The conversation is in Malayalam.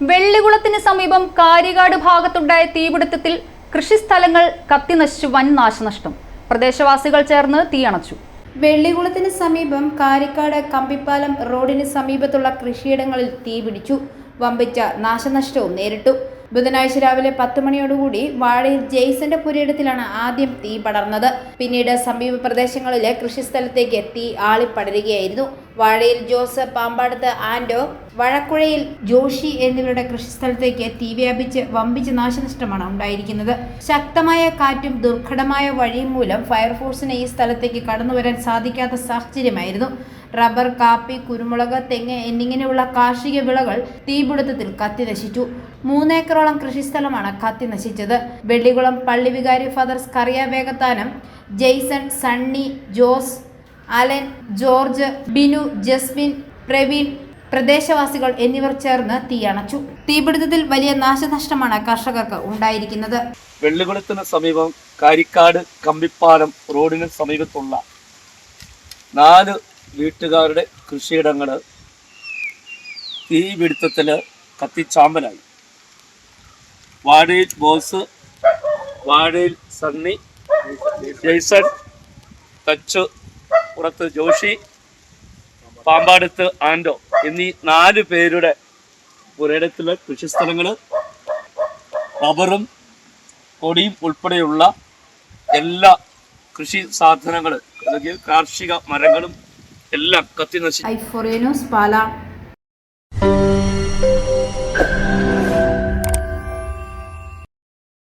വെള്ളികുളത്തിന് സമീപം കാരികാട് ഭാഗത്തുണ്ടായ തീപിടുത്തത്തിൽ കൃഷിസ്ഥലങ്ങൾ കത്തിനശിച്ചു വൻ നാശനഷ്ടം പ്രദേശവാസികൾ ചേർന്ന് തീയണച്ചു. വെള്ളികുളത്തിന് സമീപം കാരിക്കാട് കമ്പിപ്പാലം റോഡിന് സമീപത്തുള്ള കൃഷിയിടങ്ങളിൽ തീപിടിച്ചു. വമ്പിച്ച നാശനഷ്ടവും നേരിട്ടു. ബുധനാഴ്ച രാവിലെ പത്ത് മണിയോടുകൂടി വാഴയിൽ ജെയ്സന്റെ പുരയിടത്തിലാണ് ആദ്യം തീ പടർന്നത്. പിന്നീട് സമീപ പ്രദേശങ്ങളിലെ കൃഷിസ്ഥലത്തേക്ക് തീ ആളിപ്പടരുകയായിരുന്നു. വാഴയിൽ ജോസ് പാമ്പാടത്ത് ആൻഡോ വഴക്കുഴയിൽ ജോഷി എന്നിവരുടെ കൃഷിസ്ഥലത്തേക്ക് തീ വ്യാപിച്ച് വമ്പിച്ച് നാശനഷ്ടമാണ് ഉണ്ടായിരിക്കുന്നത്. ശക്തമായ കാറ്റും ദുർഘടമായ വഴിയും മൂലം ഫയർഫോഴ്സിന് ഈ സ്ഥലത്തേക്ക് കടന്നുവരാൻ സാധിക്കാത്ത സാഹചര്യമായിരുന്നു. റബ്ബർ കാപ്പി കുരുമുളക് തെങ്ങ് എന്നിങ്ങനെയുള്ള കാർഷിക വിളകൾ തീപിടുത്തത്തിൽ കത്തി നശിച്ചു മൂന്നേക്കറോളം കൃഷിസ്ഥലമാണ് കത്തി നശിച്ചത്. വെള്ളികുളം പള്ളി വികാരി father Scaria Vegathanam Jaison Sunny Jose Alan George Binu Jasmine Praveen പ്രദേശവാസികൾ എന്നിവർ ചേർന്ന് തീയണച്ചു. തീപിടുത്തത്തിൽ വലിയ നാശനഷ്ടമാണ് കർഷകർക്ക് ഉണ്ടായിരിക്കുന്നത്. വെള്ളികുളത്തിന് സമീപം കാരിക്കാട് കമ്പിപ്പാലം റോഡിന് സമീപത്തുള്ള നാല് വീട്ടുകാരുടെ കൃഷിയിടങ്ങൾ തീപിടുത്തത്തിൽ കത്തിച്ചാമ്പലായി. വാഴയിൽ ബോസ് വാഴയിൽ സണ്ണി ജെയ്സൺ തച്ചു പുറത്ത് ജോഷി പാമ്പാടത്ത് ആൻഡോ എന്നീ നാല് പേരുടെ പുരയിടത്തിലെ കൃഷിസ്ഥലങ്ങൾ റബ്ബറും കൊടിയും ഉൾപ്പെടെയുള്ള എല്ലാ കൃഷി സാധനങ്ങൾ അല്ലെങ്കിൽ കാർഷിക മരങ്ങളും എല്ലാം കത്തി നശിച്ചു